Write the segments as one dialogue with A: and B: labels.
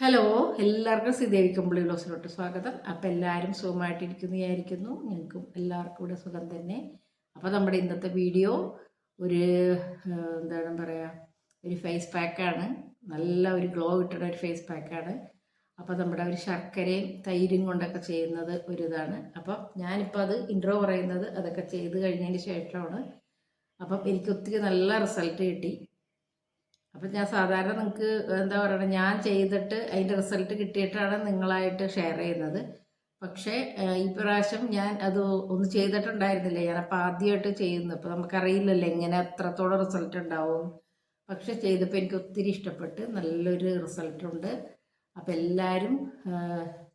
A: Hello എല്ലാവർക്കും സ്ഥിതിയായിരിക്കും കമ്പിളി ബ്ലോസിലോട്ട് സ്വാഗതം. അപ്പോൾ എല്ലാവരും സുഖമായിട്ടിരിക്കുന്നു വിചാരിക്കുന്നു. ഞങ്ങൾക്കും എല്ലാവർക്കും ഇവിടെ സുഖം തന്നെ. അപ്പോൾ നമ്മുടെ ഇന്നത്തെ വീഡിയോ ഒരു എന്താണ് പറയുക ഒരു ഫേസ് പാക്കാണ് നല്ല ഒരു ഗ്ലോ കിട്ടുന്ന ഒരു ഫേസ് പാക്കാണ് അപ്പോൾ നമ്മുടെ ഒരു ശർക്കരയും തൈരും കൊണ്ടൊക്കെ ചെയ്യുന്നത് ഒരു ഇതാണ്. അപ്പം ഞാനിപ്പോൾ അത് ഇൻട്രോ പറയുന്നത് അതൊക്കെ ചെയ്ത് കഴിഞ്ഞതിന് ശേഷമാണ്. അപ്പം എനിക്ക് ഒത്തിരി നല്ല റിസൾട്ട് കിട്ടി. അപ്പം ഞാൻ സാധാരണ നിങ്ങൾക്ക് എന്താ പറയുക ഞാൻ ചെയ്തിട്ട് അതിന്റെ റിസൾട്ട് കിട്ടിയിട്ടാണ് നിങ്ങളായിട്ട് ഷെയർ ചെയ്യുന്നത്. പക്ഷേ ഈ പ്രാവശ്യം ഞാൻ അത് ഒന്ന് ചെയ്തിട്ടുണ്ടായിരുന്നില്ല. ഞാൻ അപ്പം ആദ്യമായിട്ട് ചെയ്യുന്നു അപ്പോൾ നമുക്കറിയില്ലല്ലോ എങ്ങനെ എത്രത്തോളം റിസൾട്ട് ഉണ്ടാവും. പക്ഷെ ചെയ്തപ്പോൾ എനിക്ക് ഒത്തിരി ഇഷ്ടപ്പെട്ട് നല്ലൊരു റിസൾട്ടുണ്ട് അപ്പം എല്ലാവരും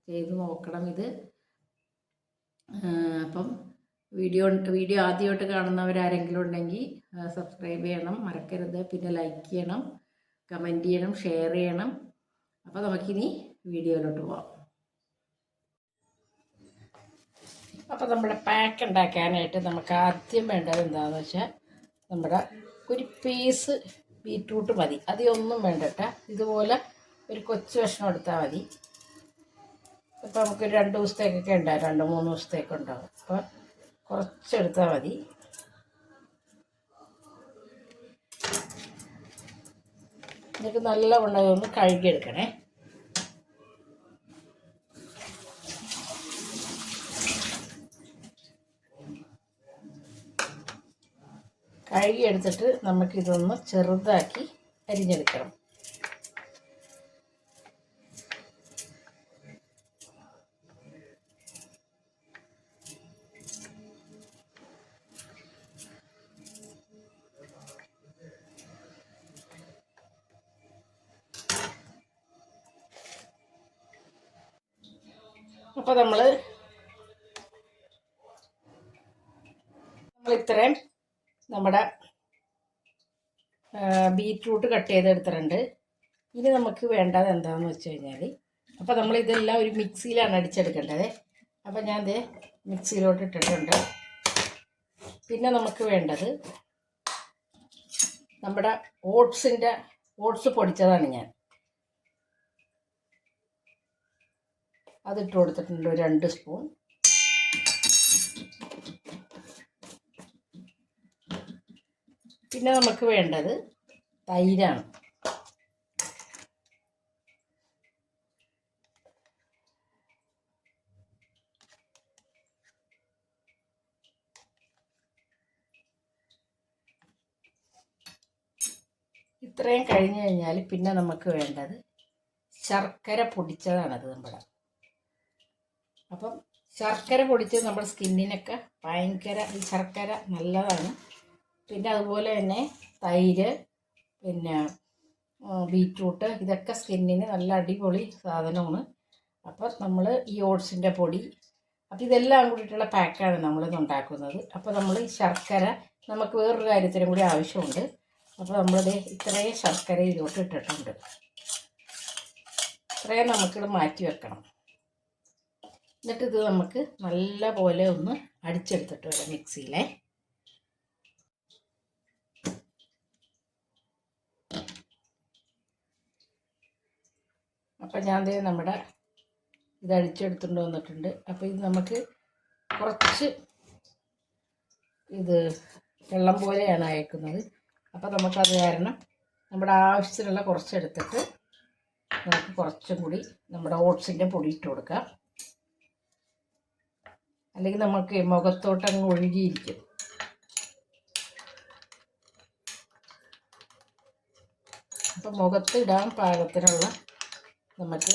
A: ചെയ്ത് നോക്കണം ഇത്. അപ്പം വീഡിയോ വീഡിയോ ആദ്യമായിട്ട് കാണുന്നവരാരെങ്കിലും ഉണ്ടെങ്കിൽ സബ്സ്ക്രൈബ് ചെയ്യണം. മറക്കരുത്. പിന്നെ ലൈക്ക് ചെയ്യണം. കമന്റ് ചെയ്യണം. ഷെയർ ചെയ്യണം. അപ്പോൾ നമുക്കിനി വീഡിയോയിലോട്ട് പോവാം. അപ്പോൾ നമ്മുടെ പാക്ക് ഉണ്ടാക്കാനായിട്ട് നമുക്ക് ആദ്യം വേണ്ടത് എന്താണെന്ന് വെച്ചാൽ നമ്മുടെ ഒരു പീസ് ബീറ്റ്റൂട്ട് മതി. അതിയൊന്നും വേണ്ടട്ട. ഇതുപോലെ ഒരു കൊച്ചു കഷ്ണം എടുത്താൽ മതി. അപ്പോൾ നമുക്ക് രണ്ട് ദിവസത്തേക്കൊക്കെ ഉണ്ടാവും. രണ്ട് മൂന്ന് ദിവസത്തേക്ക് ഉണ്ടാവും. അപ്പോൾ കുറച്ചെടുത്താൽ മതി. എന്നിട്ട് നല്ല ഉണ്ടാകുമെന്ന് കഴുകിയെടുക്കണേ. കഴുകിയെടുത്തിട്ട് നമുക്കിതൊന്ന് ചെറുതാക്കി അരിഞ്ഞെടുക്കണം. അപ്പോൾ നമ്മൾ ഇത്രയും നമ്മുടെ ബീറ്റ്റൂട്ട് കട്ട് ചെയ്തെടുത്തിട്ടുണ്ട് ഇനി നമുക്ക് വേണ്ടത് എന്താണെന്ന് വെച്ച് കഴിഞ്ഞാൽ അപ്പോൾ നമ്മൾ ഇതെല്ലാം ഒരു മിക്സിയിലാണ് അടിച്ചെടുക്കേണ്ടത്. അപ്പോൾ ഞാൻ ഇത് മിക്സിയിലോട്ട് ഇട്ടിട്ടുണ്ട്. പിന്നെ നമുക്ക് വേണ്ടത് നമ്മുടെ ഓട്സിന്റെ ഓട്സ് പൊടിച്ചതാണ് ഞാൻ. അതിട്ട് കൊടുത്തിട്ടുണ്ട് ഒരു രണ്ട് സ്പൂൺ. പിന്നെ നമുക്ക് വേണ്ടത് തൈരാണ്. ഇത്രയും കഴിഞ്ഞ് കഴിഞ്ഞാൽ പിന്നെ നമുക്ക് വേണ്ടത് ശർക്കര പൊടിച്ചതാണത് നമ്മുടെ. അപ്പം ശർക്കര പൊടിച്ച് നമ്മുടെ സ്കിന്നിനൊക്കെ ഭയങ്കര ശർക്കര നല്ലതാണ്. പിന്നെ അതുപോലെ തന്നെ തൈര് പിന്നെ ബീറ്റ്റൂട്ട് ഇതൊക്കെ സ്കിന്നിന് നല്ല അടിപൊളി സാധനമാണ്. അപ്പം നമ്മൾ ഈ ഓട്സിന്റെ പൊടി അപ്പം ഇതെല്ലാം കൂടിയിട്ടുള്ള പാക്കാണ് നമ്മളിന്ന് ഉണ്ടാക്കുന്നത്. അപ്പോൾ നമ്മൾ ഈ ശർക്കര നമുക്ക് വേറൊരു കാര്യത്തിനും കൂടി ആവശ്യമുണ്ട്. അപ്പോൾ നമ്മളിത് ഇത്രയും ശർക്കര ഇതിലോട്ട് ഇട്ടിട്ടുണ്ട്. ഇത്രയും നമുക്കിത് മാറ്റി വെക്കണം. എന്നിട്ട് ഇത് നമുക്ക് നല്ല പോലെ ഒന്ന് അടിച്ചെടുത്തിട്ട് വരാം മിക്സിയിലെ. അപ്പം ഞാൻ ദേ നമ്മുടെ ഇത് അടിച്ചെടുത്തുകൊണ്ട് വന്നിട്ടുണ്ട്. അപ്പോൾ ഇത് നമുക്ക് കുറച്ച് ഇത് വെള്ളം പോലെയാണ് അയക്കുന്നത്. അപ്പോൾ നമുക്കത് കാരണം നമ്മുടെ ആവശ്യത്തിനുള്ള കുറച്ചെടുത്തിട്ട് നമുക്ക് കുറച്ചും കൂടി നമ്മുടെ ഓട്സിന്റെ പൊടി ഇട്ട് കൊടുക്കാം. അല്ലെങ്കിൽ നമുക്ക് മുഖത്തോട്ട് അങ്ങ് ഒഴുകിയിരിക്കും. അപ്പോൾ മുഖത്ത് ഇടാൻ പാകത്തിനുള്ള നമുക്ക്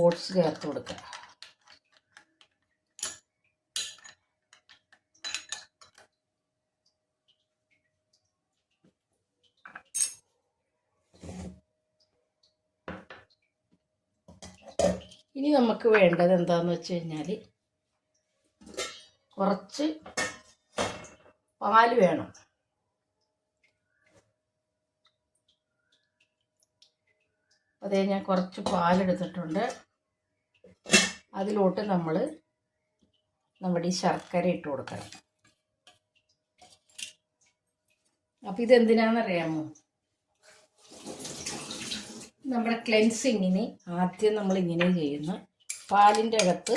A: ഓട്സ് ചേർത്ത് കൊടുക്കാം. ഇനി നമുക്ക് വേണ്ടത് എന്താന്ന് വെച്ച് കഴിഞ്ഞാൽ കുറച്ച് പാൽ വേണം. അതേ ഞാൻ കുറച്ച് പാലെടുത്തിട്ടുണ്ട്. അതിലോട്ട് നമ്മൾ നമ്മുടെ ഈ ശർക്കര ഇട്ട് കൊടുക്കണം. അപ്പം ഇതെന്തിനാണെന്നറിയാമോ? നമ്മുടെ ക്ലെൻസിങ്ങിന് ആദ്യം നമ്മൾ ഇങ്ങനെ ചെയ്യുന്നു. പാലിന്റെ അകത്ത്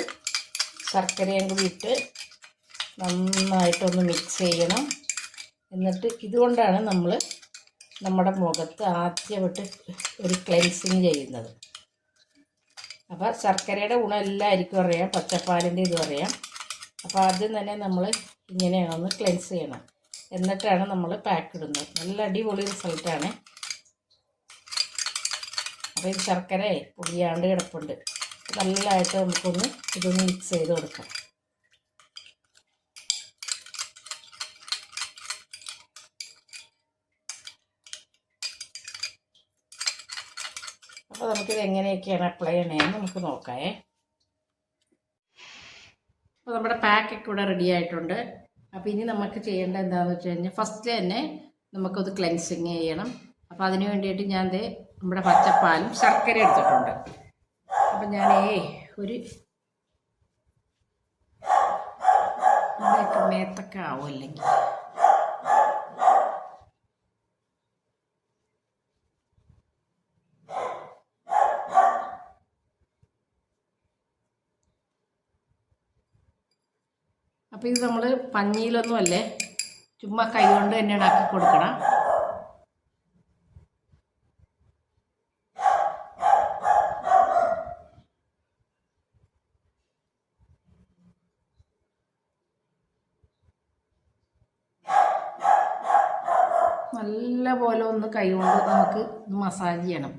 A: ശർക്കരയും കൂടി ഇട്ട് നന്നായിട്ടൊന്ന് മിക്സ് ചെയ്യണം. എന്നിട്ട് ഇതുകൊണ്ടാണ് നമ്മൾ നമ്മുടെ മുഖത്ത് ആദ്യമായിട്ട് ഒരു ക്ലെൻസിങ് ചെയ്യുന്നത്. അപ്പോൾ ശർക്കരയുടെ ഗുണം എല്ലാവർക്കും അറിയാം പച്ചപ്പാലിന്റെ ഇതും അറിയാം. അപ്പോൾ ആദ്യം തന്നെ നമ്മൾ ഇങ്ങനെയാണ് ഒന്ന് ക്ലെൻസ് ചെയ്യണം. എന്നിട്ടാണ് നമ്മൾ പാക്ക് ഇടുന്നത്. നല്ല അടിപൊളി റിസൾട്ടാണ് അപ്പോൾ ഈ ശർക്കര പൊടിയാണ്ട് കിടപ്പുണ്ട്. നല്ലതായിട്ട് നമുക്കൊന്ന് ഇതൊന്ന് മിക്സ് ചെയ്ത് കൊടുക്കാം. അപ്പോൾ നമുക്കിത് എങ്ങനെയൊക്കെയാണ് അപ്ലൈ ചെയ്യണേന്ന് നമുക്ക് നോക്കാമേ അപ്പോൾ നമ്മുടെ പാക്കൊക്കെ ഇവിടെ റെഡി ആയിട്ടുണ്ട്. അപ്പോൾ ഇനി നമുക്ക് ചെയ്യേണ്ട എന്താണെന്ന് വെച്ച് കഴിഞ്ഞാൽ ഫസ്റ്റ് തന്നെ നമുക്കത് ക്ലെൻസിങ് ചെയ്യണം. അപ്പോൾ അതിന് വേണ്ടിയിട്ട് ഞാൻ ദേ നമ്മുടെ പച്ചപ്പാലും ശർക്കര എടുത്തിട്ടുണ്ട്. അപ്പം ഞാനേ ഒരു മേത്തൊക്കെ ആവും അല്ലെങ്കിൽ? അപ്പോൾ ഇത് നമ്മൾ പഞ്ഞിയിലൊന്നും അല്ലേ? ചുമ്മാ കൈ കൊണ്ട് തന്നെയാണ് ആക്കി കൊടുക്കണം. നല്ല പോലെ ഒന്ന് കൈ കൊണ്ട് നമുക്ക് മസാജ് ചെയ്യണം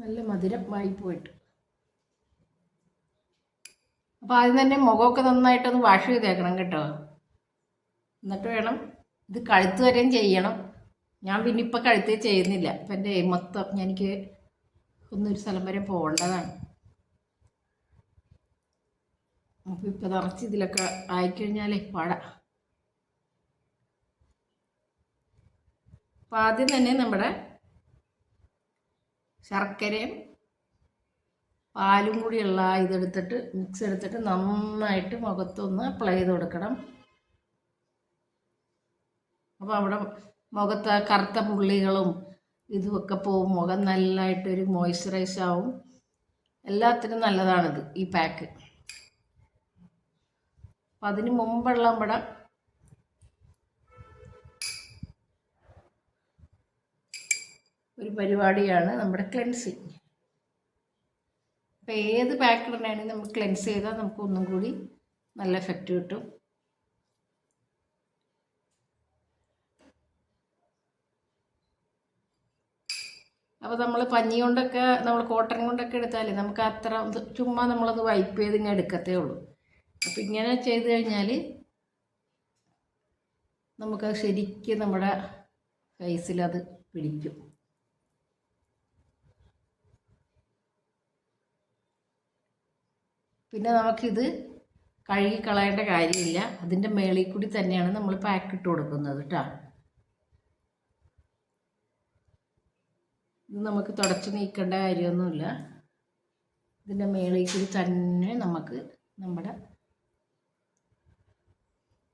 A: നല്ല മധുരമായി പോയിട്ട്. അപ്പോൾ ആദ്യം തന്നെ മുഖമൊക്കെ നന്നായിട്ടൊന്ന് വാഷ് ചെയ്തേക്കണം കേട്ടോ. എന്നിട്ട് വേണം ഇത് കഴുത്ത് വരെയും ചെയ്യണം. ഞാൻ പിന്നെ ഇപ്പം കഴുത്ത് ചെയ്യുന്നില്ല. ഇപ്പം എന്റെ മൊത്തം എനിക്ക് ഒന്നൊരു സ്ഥലം വരെ പോകേണ്ടതാണ്. അപ്പോൾ ഇപ്പം നിറച്ച് ഇതിലൊക്കെ ആയിക്കഴിഞ്ഞാലേ പാട അപ്പം ആദ്യം തന്നെ നമ്മുടെ ശർക്കരയും പാലും കൂടിയുള്ള ഇതെടുത്തിട്ട് മിക്സ് എടുത്തിട്ട് നന്നായിട്ട് മുഖത്തൊന്ന് അപ്ലൈ ചെയ്ത് കൊടുക്കണം. അപ്പോൾ അവിടെ മുഖത്ത് കറുത്ത പുള്ളികളും ഇതുമൊക്കെ പോവും. മുഖം നല്ലതായിട്ടൊരു മോയ്സ്ചറൈസ് ആവും. എല്ലാത്തിനും നല്ലതാണിത് ഈ പാക്ക് അപ്പം അതിന് മുമ്പുള്ള നമ്മുടെ ഒരു പരിപാടിയാണ് നമ്മുടെ ക്ലെൻസിങ് അപ്പോൾ ഏത് പാക്ക് നമുക്ക് ക്ലെൻസ് ചെയ്താൽ നമുക്ക് ഒന്നും കൂടി നല്ല എഫക്റ്റ് കിട്ടും. അപ്പോൾ നമ്മൾ പഞ്ഞി കൊണ്ടൊക്കെ നമ്മൾ കോട്ടൺ കൊണ്ടൊക്കെ എടുത്താൽ നമുക്ക് അത്ര ചുമ്മാ നമ്മളത് വൈപ്പ് ചെയ്ത് ഇങ്ങനെ എടുക്കത്തേ ഉള്ളൂ. അപ്പം ഇങ്ങനെ ചെയ്ത് കഴിഞ്ഞാൽ നമുക്കത് ശരിക്കും നമ്മുടെ ഫേസിലത് പിടിക്കും. പിന്നെ നമുക്കിത് കഴുകിക്കളയേണ്ട കാര്യമില്ല. അതിന്റെ മേളിൽ കൂടി തന്നെയാണ് നമ്മൾ പാക്ക് ഇട്ട് കൊടുക്കുന്നത് കേട്ടോ ഇത് നമുക്ക് തുടച്ച് നീക്കേണ്ട കാര്യമൊന്നുമില്ല. ഇതിന്റെ മേളിൽ കൂടി തന്നെ നമുക്ക് നമ്മുടെ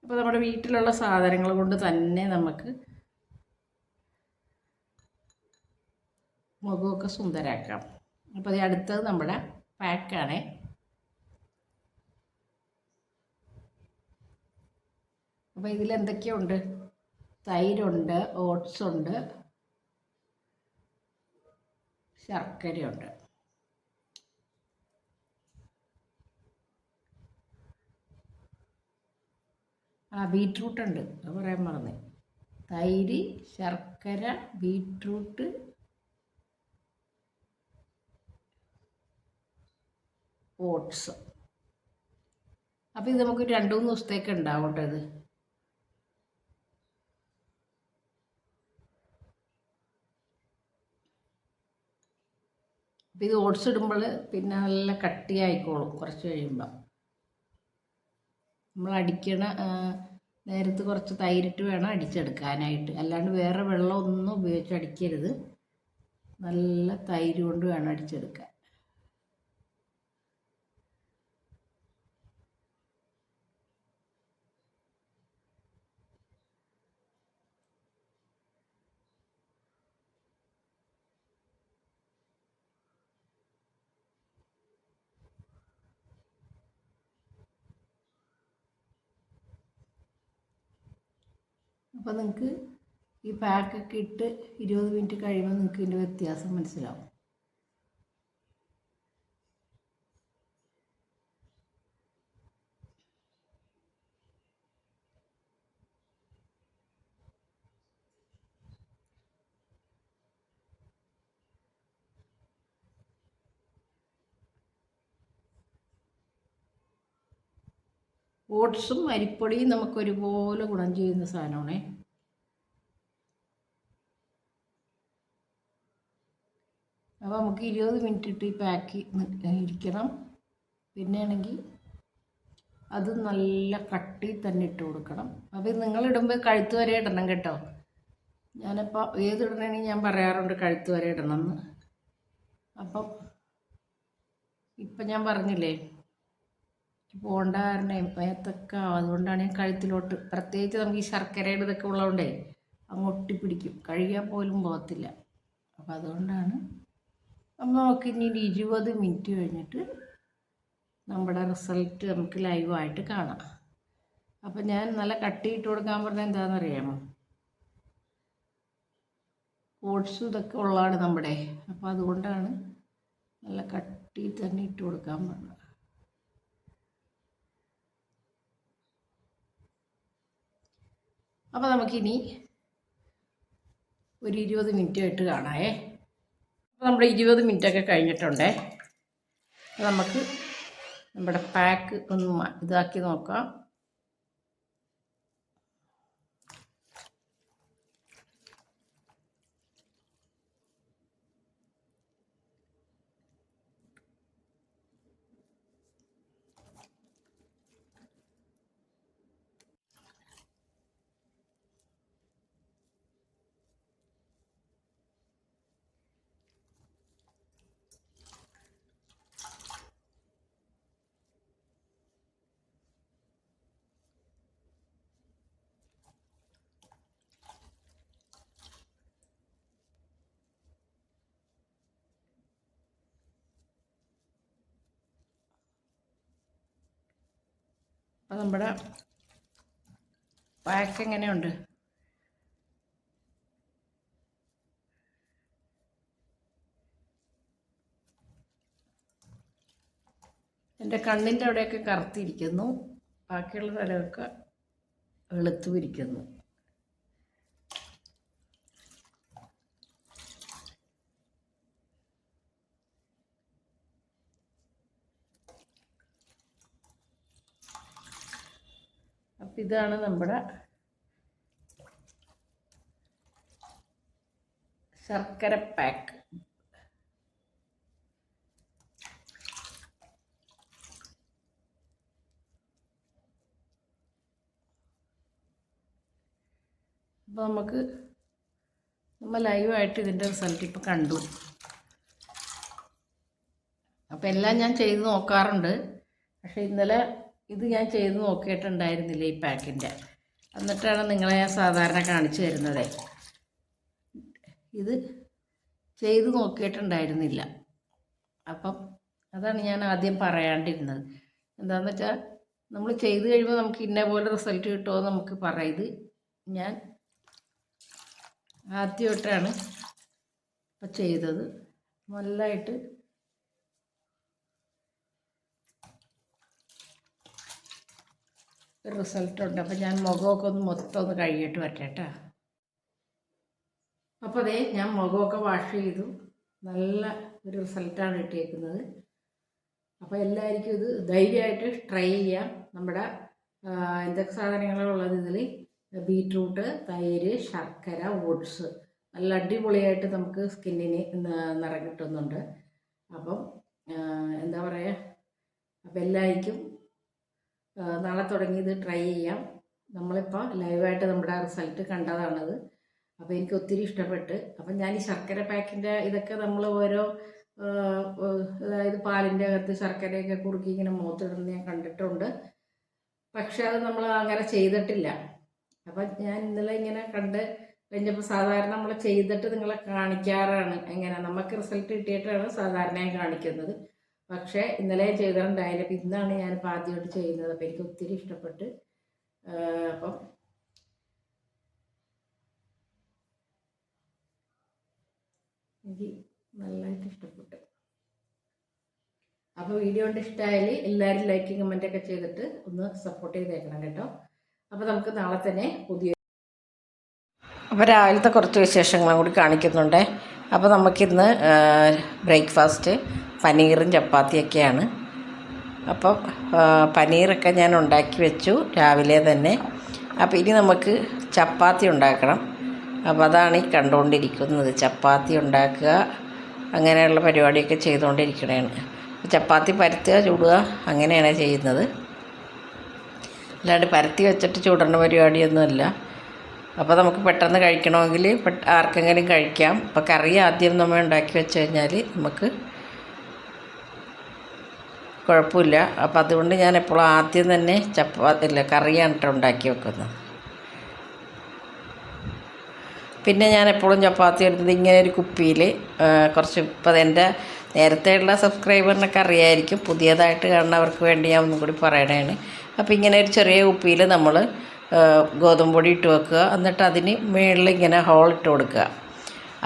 A: അപ്പോൾ നമ്മുടെ വീട്ടിലുള്ള സാധനങ്ങൾ കൊണ്ട് തന്നെ നമുക്ക് മുഖമൊക്കെ സുന്ദരാക്കാം. അപ്പോൾ അടുത്തത് നമ്മുടെ പാക്കാണേ അപ്പോൾ ഇതിൽ എന്തൊക്കെയുണ്ട് തൈരുണ്ട് ഓട്സ് ഉണ്ട് ശർക്കരയുണ്ട്. ആ ബീട്രൂട്ട് ഉണ്ട് അത് പറയാൻ മറന്നേ. തൈര് ശർക്കര ബീട്രൂട്ട് ഓട്സ്. അപ്പോൾ ഇത് നമുക്ക് രണ്ട് മൂന്ന് ദിവസത്തേക്ക് ഉണ്ടാവും കേട്ടോ ഇത്? അപ്പോൾ ഇത് ഓട്സ് ഇടുമ്പോൾ പിന്നെ നല്ല കട്ടിയായിക്കോളും കുറച്ച് കഴിയുമ്പോൾ നമ്മൾ അടിക്കണ നേരത്ത് കുറച്ച് തൈരിട്ട് വേണം അടിച്ചെടുക്കാനായിട്ട്. അല്ലാണ്ട് വേറെ വെള്ളം ഒന്നും ഉപയോഗിച്ച് അടിക്കരുത്. നല്ല തൈര് കൊണ്ട് വേണം അടിച്ചെടുക്കാൻ. അപ്പോൾ നിങ്ങൾക്ക് ഈ പാക്കൊക്കെ ഇട്ട് ഇരുപത് മിനിറ്റ് കഴിയുമ്പോൾ നിങ്ങൾക്ക് ഇതിന്റെ വ്യത്യാസം മനസ്സിലാവും. ഓട്സും അരിപ്പൊടിയും നമുക്ക് ഒരുപോലെ ഗുണം ചെയ്യുന്ന സാധനമാണേ. അപ്പോൾ നമുക്ക് ഇരുപത് മിനിറ്റ് ഇട്ട് ഈ പാക്ക് ഇരിക്കണം. പിന്നെയാണെങ്കിൽ അത് നല്ല കട്ടി തന്നെ ഇട്ട് കൊടുക്കണം. അപ്പോൾ നിങ്ങളിടുമ്പോൾ കഴുത്ത് വരെ ഇടണം കേട്ടോ. ഞാനിപ്പോൾ ഏതിടണമെങ്കിൽ ഞാൻ പറയാറുണ്ട് കഴുത്ത് വരെ ഇടണം എന്ന്. അപ്പം ഇപ്പം ഞാൻ പറഞ്ഞില്ലേ പോണ്ട കാരണം മേത്തൊക്കെ അതുകൊണ്ടാണ് ഞാൻ കഴുത്തിലോട്ട്. പ്രത്യേകിച്ച് നമുക്ക് ഈ ശർക്കരയുടെ ഇതൊക്കെ ഉള്ളതുകൊണ്ടേ അങ്ങ് ഒട്ടിപ്പിടിക്കും. കഴുകിയാൽ പോലും പോകത്തില്ല. അപ്പോൾ അതുകൊണ്ടാണ് അപ്പം നമുക്ക് ഇനി ഒരു ഇരുപത് മിനിറ്റ് കഴിഞ്ഞിട്ട് നമ്മുടെ റിസൾട്ട് നമുക്ക് ലൈവായിട്ട് കാണാം. അപ്പം ഞാൻ നല്ല കട്ടിയിട്ട് കൊടുക്കാൻ പറഞ്ഞാൽ എന്താണെന്നറിയാമോ? ഓട്സും ഇതൊക്കെ ഉള്ളതാണ് നമ്മുടെ. അപ്പോൾ അതുകൊണ്ടാണ് നല്ല കട്ടി തന്നെ ഇട്ട് കൊടുക്കാൻ പറഞ്ഞത്. അപ്പോൾ നമുക്കിനി ഒരു ഇരുപത് മിനിറ്റ് ആയിട്ട് കാണാമേ അപ്പോൾ നമ്മുടെ ഇരുപത് മിനിറ്റൊക്കെ കഴിഞ്ഞിട്ടുണ്ടേ. നമുക്ക് നമ്മുടെ പാക്ക് ഒന്ന് ഇതാക്കി നോക്കാം. അപ്പോൾ നമ്മുടെ പാക്ക് എങ്ങനെയുണ്ട്? എന്റെ കണ്ണിന്റെ അവിടെയൊക്കെ കറുത്തിരിക്കുന്നു. ബാക്കിയുള്ള സ്ഥലമൊക്കെ വെളുത്തും ഇതാണ് നമ്മുടെ ശർക്കര പാക്ക്. അപ്പോൾ നമുക്ക് നമ്മൾ ലൈവായിട്ട് ഇതിന്റെ റിസൾട്ട് ഇപ്പോൾ കണ്ടു. അപ്പോൾ എല്ലാം ഞാൻ ചെയ്ത് നോക്കാറുണ്ട്. പക്ഷേ ഇന്നലെ ഇത് ഞാൻ ചെയ്ത് നോക്കിയിട്ടുണ്ടായിരുന്നില്ല ഈ പാക്കിന്റെ. എന്നിട്ടാണ് നിങ്ങളെ ഞാൻ സാധാരണ കാണിച്ചു തരുന്നത്. ഇത് ചെയ്ത് നോക്കിയിട്ടുണ്ടായിരുന്നില്ല. അപ്പം അതാണ് ഞാൻ ആദ്യം പറയാണ്ടിരുന്നത്. എന്താണെന്ന് വെച്ചാൽ നമ്മൾ ചെയ്ത് കഴിയുമ്പോൾ നമുക്ക് ഇന്ന പോലെ റിസൾട്ട് കിട്ടുമോ നമുക്ക് പറയാം. ഞാൻ ആദ്യമായിട്ടാണ് ഇപ്പം ചെയ്തത്. നല്ലതായിട്ട് ഒരു റിസൾട്ടുണ്ട്. അപ്പം ഞാൻ മുഖമൊക്കെ ഒന്ന് മൊത്തം ഒന്ന് കഴുകിയിട്ട് വരട്ടെ അപ്പോൾ അതേ ഞാൻ മുഖമൊക്കെ വാഷ് ചെയ്തു. നല്ല ഒരു റിസൾട്ടാണ് കിട്ടിയേക്കുന്നത്. അപ്പോൾ എല്ലാവർക്കും ഇത് ധൈര്യമായിട്ട് ട്രൈ ചെയ്യാം. നമ്മുടെ എന്തൊക്കെ സാധനങ്ങളുള്ളത് ഇതിൽ ബീറ്റ്റൂട്ട് തൈര് ശർക്കര ഓട്സ് നല്ല അടിപൊളിയായിട്ട് നമുക്ക് സ്കിന്നിന് നിറം കിട്ടുന്നുണ്ട്. അപ്പം എന്താ പറയുക അപ്പം എല്ലാവർക്കും നാളെ തുടങ്ങി ഇത് ട്രൈ ചെയ്യാം നമ്മളിപ്പോൾ ലൈവായിട്ട് നമ്മുടെ റിസൾട്ട് കണ്ടതാണത്. അപ്പോൾ എനിക്ക് ഒത്തിരി ഇഷ്ടപ്പെട്ട്. അപ്പം ഞാൻ ഈ ശർക്കര പാക്കിന്റെ ഇതൊക്കെ നമ്മൾ ഓരോ അതായത് പാലിന്റെ അകത്ത് ശർക്കരയൊക്കെ കുറുക്കി ഇങ്ങനെ മുഖത്തിടുന്ന ഞാൻ കണ്ടിട്ടുണ്ട്. പക്ഷെ അത് നമ്മൾ അങ്ങനെ ചെയ്തിട്ടില്ല. അപ്പം ഞാൻ ഇന്നലെ ഇങ്ങനെ കണ്ട് കഴിഞ്ഞപ്പോൾ സാധാരണ നമ്മൾ ചെയ്തിട്ട് നിങ്ങളെ കാണിക്കാറാണ്. എങ്ങനെ? നമുക്ക് റിസൾട്ട് കിട്ടിയിട്ടാണ് സാധാരണയായി കാണിക്കുന്നത്. പക്ഷേ ഇന്നലെ ചെയ്തിട്ടുണ്ടായില്ല. അപ്പം ഇന്നാണ് ഞാനിപ്പോൾ ആദ്യമായിട്ട് ചെയ്യുന്നത്. അപ്പം എനിക്ക് ഒത്തിരി ഇഷ്ടപ്പെട്ട് അപ്പം എനിക്ക് നല്ലതായിട്ട് ഇഷ്ടപ്പെട്ടു. അപ്പോൾ വീഡിയോ കൊണ്ട് ഇഷ്ടമായാൽ എല്ലാവരും ലൈക്കും ഒക്കെ ചെയ്തിട്ട് ഒന്ന് സപ്പോർട്ട് ചെയ്തേക്കണം കേട്ടോ. അപ്പോൾ നമുക്ക് നാളെ തന്നെ പുതിയ അപ്പോൾ രാവിലത്തെ കുറച്ച് വിശേഷങ്ങളും കൂടി കാണിക്കുന്നുണ്ട്. അപ്പോൾ നമുക്കിന്ന് ബ്രേക്ക്ഫാസ്റ്റ് പനീറും ചപ്പാത്തിയൊക്കെയാണ്. അപ്പോൾ പനീറൊക്കെ ഞാൻ ഉണ്ടാക്കി വെച്ചു രാവിലെ തന്നെ. അപ്പോൾ ഇനി നമുക്ക് ചപ്പാത്തി ഉണ്ടാക്കണം. അപ്പോൾ അതാണ് ഈ കണ്ടുകൊണ്ടിരിക്കുന്നത്. ചപ്പാത്തി ഉണ്ടാക്കുക അങ്ങനെയുള്ള പരിപാടിയൊക്കെ ചെയ്തുകൊണ്ടിരിക്കണതാണ് ചപ്പാത്തി പരത്തുക ചൂടുക അങ്ങനെയാണ് ചെയ്യുന്നത്. അല്ലാണ്ട് പരത്തി വെച്ചിട്ട് ചൂടേണ്ട പരിപാടിയൊന്നുമല്ല. അപ്പോൾ നമുക്ക് പെട്ടെന്ന് കഴിക്കണമെങ്കിൽ ആർക്കെങ്കിലും കഴിക്കാം. അപ്പോൾ കറി ആദ്യം നമ്മൾ ഉണ്ടാക്കി വെച്ച് കഴിഞ്ഞാൽ നമുക്ക് കുഴപ്പമില്ല. അപ്പം അതുകൊണ്ട് ഞാൻ എപ്പോഴും ആദ്യം തന്നെ ചപ്പാത്തി അല്ല കറിയാണ് ഉണ്ടാക്കി വെക്കുന്നത്. പിന്നെ ഞാൻ എപ്പോഴും ചപ്പാത്തി എടുത്തത് ഇങ്ങനെ ഒരു കുപ്പിയിൽ കുറച്ച് ഇപ്പം എന്റെ നേരത്തെയുള്ള സബ്സ്ക്രൈബറിനൊക്കെ അറിയായിരിക്കും. പുതിയതായിട്ട് കാണുന്നവർക്ക് വേണ്ടി ഞാൻ ഒന്നും കൂടി പറയണതാണ് അപ്പോൾ ഇങ്ങനെ ഒരു ചെറിയ കുപ്പിയിൽ നമ്മൾ ഗോതമ്പൊടി ഇട്ട് വെക്കുക. എന്നിട്ട് അതിന് മുകളിൽ ഇങ്ങനെ ഹോൾ ഇട്ട് കൊടുക്കുക.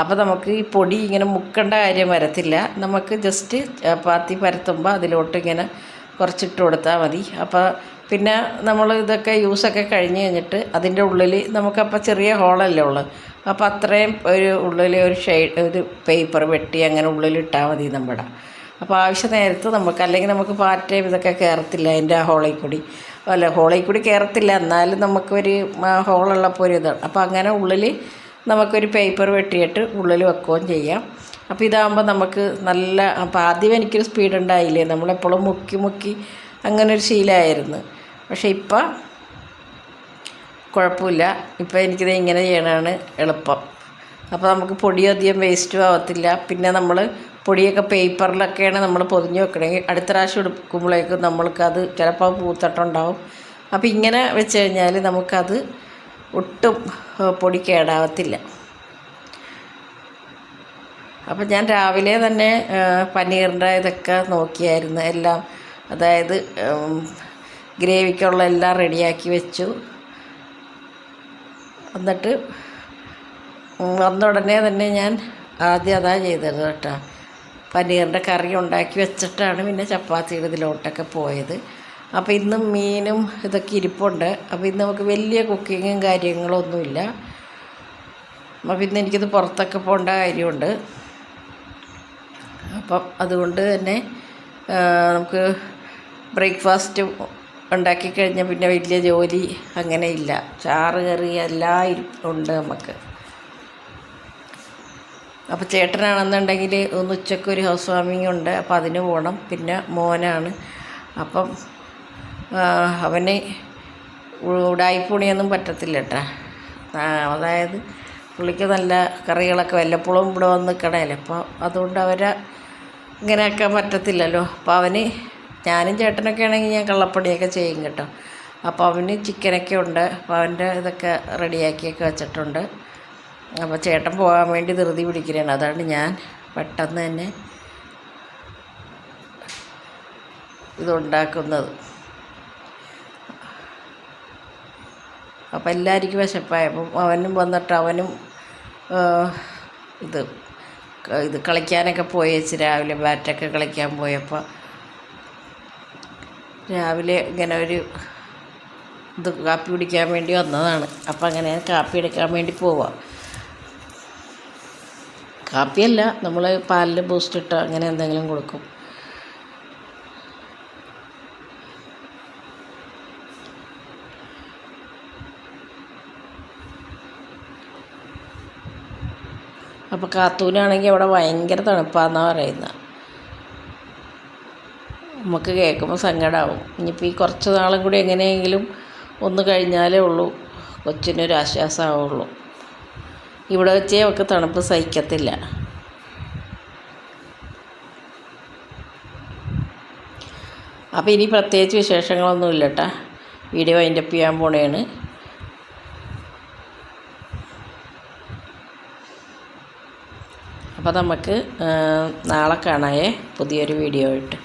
A: അപ്പോൾ നമുക്ക് ഈ പൊടി ഇങ്ങനെ മുക്കേണ്ട കാര്യം വരത്തില്ല. നമുക്ക് ജസ്റ്റ് പാത്തി പരത്തുമ്പോൾ അതിലോട്ട് ഇങ്ങനെ കുറച്ചിട്ട് കൊടുത്താൽ മതി. അപ്പോൾ പിന്നെ നമ്മൾ ഇതൊക്കെ യൂസൊക്കെ കഴിഞ്ഞ് കഴിഞ്ഞിട്ട് അതിന്റെ ഉള്ളിൽ നമുക്കപ്പോൾ ചെറിയ ഹോളല്ലേ ഉള്ളു. അപ്പോൾ അത്രയും ഒരു ഉള്ളിൽ ഒരു ഷെയ്ഡ് ഒരു പേപ്പർ വെട്ടി അങ്ങനെ ഉള്ളിലിട്ടാൽ മതി നമ്മുടെ. അപ്പോൾ ആവശ്യ നേരത്ത് നമുക്ക് അല്ലെങ്കിൽ നമുക്ക് പാറ്റയും ഇതൊക്കെ കയറത്തില്ല അതിന്റെ ആ ഹോളിൽ കൂടി. അല്ല ഹോളിൽ കൂടി കയറത്തില്ല എന്നാലും നമുക്കൊരു ഹോളുള്ളപ്പോൾ ഒരു ഇതാണ് അപ്പോൾ അങ്ങനെ ഉള്ളിൽ നമുക്കൊരു പേപ്പർ വെട്ടിയിട്ട് ഉള്ളിൽ വെക്കുകയും ചെയ്യാം. അപ്പോൾ ഇതാകുമ്പോൾ നമുക്ക് നല്ല അപ്പോൾ ആദ്യം എനിക്കൊരു സ്പീഡ് ഉണ്ടായില്ലേ? നമ്മളെപ്പോഴും മുക്കി മുക്കി അങ്ങനെ ഒരു ശീലമായിരുന്നു. പക്ഷേ ഇപ്പം കുഴപ്പമില്ല. ഇപ്പം എനിക്കിത് ഇങ്ങനെ ചെയ്യണതാണ് എളുപ്പം. അപ്പോൾ നമുക്ക് പൊടി അധികം വേസ്റ്റും ആവത്തില്ല. പിന്നെ നമ്മൾ പൊടിയൊക്കെ പേപ്പറിലൊക്കെയാണ് നമ്മൾ പൊതിഞ്ഞ് വെക്കണമെങ്കിൽ അടുത്ത പ്രാവശ്യം എടുക്കുമ്പോഴേക്കും നമ്മൾക്കത് ചിലപ്പോൾ പൂത്തട്ടുണ്ടാവും. അപ്പോൾ ഇങ്ങനെ വെച്ച് കഴിഞ്ഞാൽ നമുക്കത് ഒട്ടും പൊടി കേടാവത്തില്ല അപ്പം ഞാൻ രാവിലെ തന്നെ പനീറിന്റെ ഇതൊക്കെ നോക്കിയായിരുന്നു. എല്ലാം അതായത് ഗ്രേവിക്കുള്ള എല്ലാം റെഡിയാക്കി വെച്ചു. എന്നിട്ട് വന്ന ഉടനെ തന്നെ ഞാൻ ആദ്യം അതാ ചെയ്തത് കേട്ടോ. പനീറിന്റെ കറി ഉണ്ടാക്കി വെച്ചിട്ടാണ് പിന്നെ ചപ്പാത്തിയുടെ ഇതിലോട്ടൊക്കെ പോയത്. അപ്പോൾ ഇന്നും മീനും ഇതൊക്കെ ഇരിപ്പുണ്ട്. അപ്പോൾ ഇന്ന് നമുക്ക് വലിയ കുക്കിങ്ങും കാര്യങ്ങളൊന്നുമില്ല അപ്പോൾ ഇന്ന് എനിക്കിത് പുറത്തൊക്കെ പോകേണ്ട കാര്യമുണ്ട്. അപ്പം അതുകൊണ്ട് തന്നെ നമുക്ക് ബ്രേക്ക്ഫാസ്റ്റ് ഉണ്ടാക്കി കഴിഞ്ഞാൽ പിന്നെ വലിയ ജോലി അങ്ങനെ ഇല്ല. ചാറ് കറി എല്ലാം ഇരിപ്പുണ്ട് നമുക്ക്. അപ്പോൾ ചേട്ടനാണെന്നുണ്ടെങ്കിൽ ഒന്ന് ഉച്ചയ്ക്ക് ഒരു ഹൗസ് വാമിംഗ് ഉണ്ട്. അപ്പോൾ അതിന് പോകണം പിന്നെ മോനാണ്. അപ്പം അവന് ഉടായിപ്പൂണിയൊന്നും പറ്റത്തില്ല കേട്ടോ അതായത് പുള്ളിക്ക് നല്ല കറികളൊക്കെ വല്ലപ്പോഴും ഇവിടെ വന്ന് നിൽക്കണമല്ലോ അപ്പോൾ അതുകൊണ്ട് അവരെ ഇങ്ങനെയൊക്കെ പറ്റത്തില്ലല്ലോ. അപ്പോൾ അവന് ഞാനും ചേട്ടനൊക്കെ ആണെങ്കിൽ ഞാൻ കള്ളപ്പണിയൊക്കെ ചെയ്യും കേട്ടോ. അപ്പോൾ അവന് ചിക്കനൊക്കെ ഉണ്ട്. അപ്പോൾ അവന്റെ ഇതൊക്കെ റെഡിയാക്കിയൊക്കെ വെച്ചിട്ടുണ്ട്. അപ്പോൾ ചേട്ടൻ പോകാൻ വേണ്ടി ധൃതി പിടിക്കുകയാണ്. അതാണ് ഞാൻ പെട്ടെന്ന് തന്നെ ഇതുണ്ടാക്കുന്നത്. അപ്പോൾ എല്ലാവർക്കും വിശപ്പായപ്പം അവനും വന്നിട്ട് അവനും ഇത് ഇത് കളിക്കാനൊക്കെ പോയേച്ച് രാവിലെ ബാറ്റൊക്കെ കളിക്കാൻ പോയപ്പോൾ രാവിലെ ഇങ്ങനെ ഒരു ഇത് കാപ്പി കുടിക്കാൻ വേണ്ടി വന്നതാണ്. അപ്പം അങ്ങനെ കാപ്പി എടുക്കാൻ വേണ്ടി പോവാം. കാപ്പിയല്ല നമ്മൾ പാലിൽ ബൂസ്റ്റ് ഇട്ടോ അങ്ങനെ എന്തെങ്കിലും കൊടുക്കും. അപ്പോൾ കാത്തൂനാണെങ്കിൽ അവിടെ ഭയങ്കര തണുപ്പാന്നാണ് പറയുന്നത് നമുക്ക് കേൾക്കുമ്പോൾ സങ്കടമാവും ഇനിയിപ്പോൾ ഈ കുറച്ച് നാളും കൂടി എങ്ങനെയെങ്കിലും ഒന്ന് കഴിഞ്ഞാലേ ഉള്ളൂ. കൊച്ചിനൊരു ആശ്വാസമാവുള്ളൂ. ഇവിടെ വെച്ചേ അവൾക്ക് തണുപ്പ് സഹിക്കത്തില്ല. അപ്പോൾ ഇനി പ്രത്യേകിച്ച് വിശേഷങ്ങളൊന്നും ഇല്ലട്ടാ വീഡിയോ അതിന്റെ ചെയ്യാൻ പോണേണ്. അപ്പോൾ നമുക്ക് നാളെ കാണായേ പുതിയൊരു വീഡിയോ ആയിട്ട്.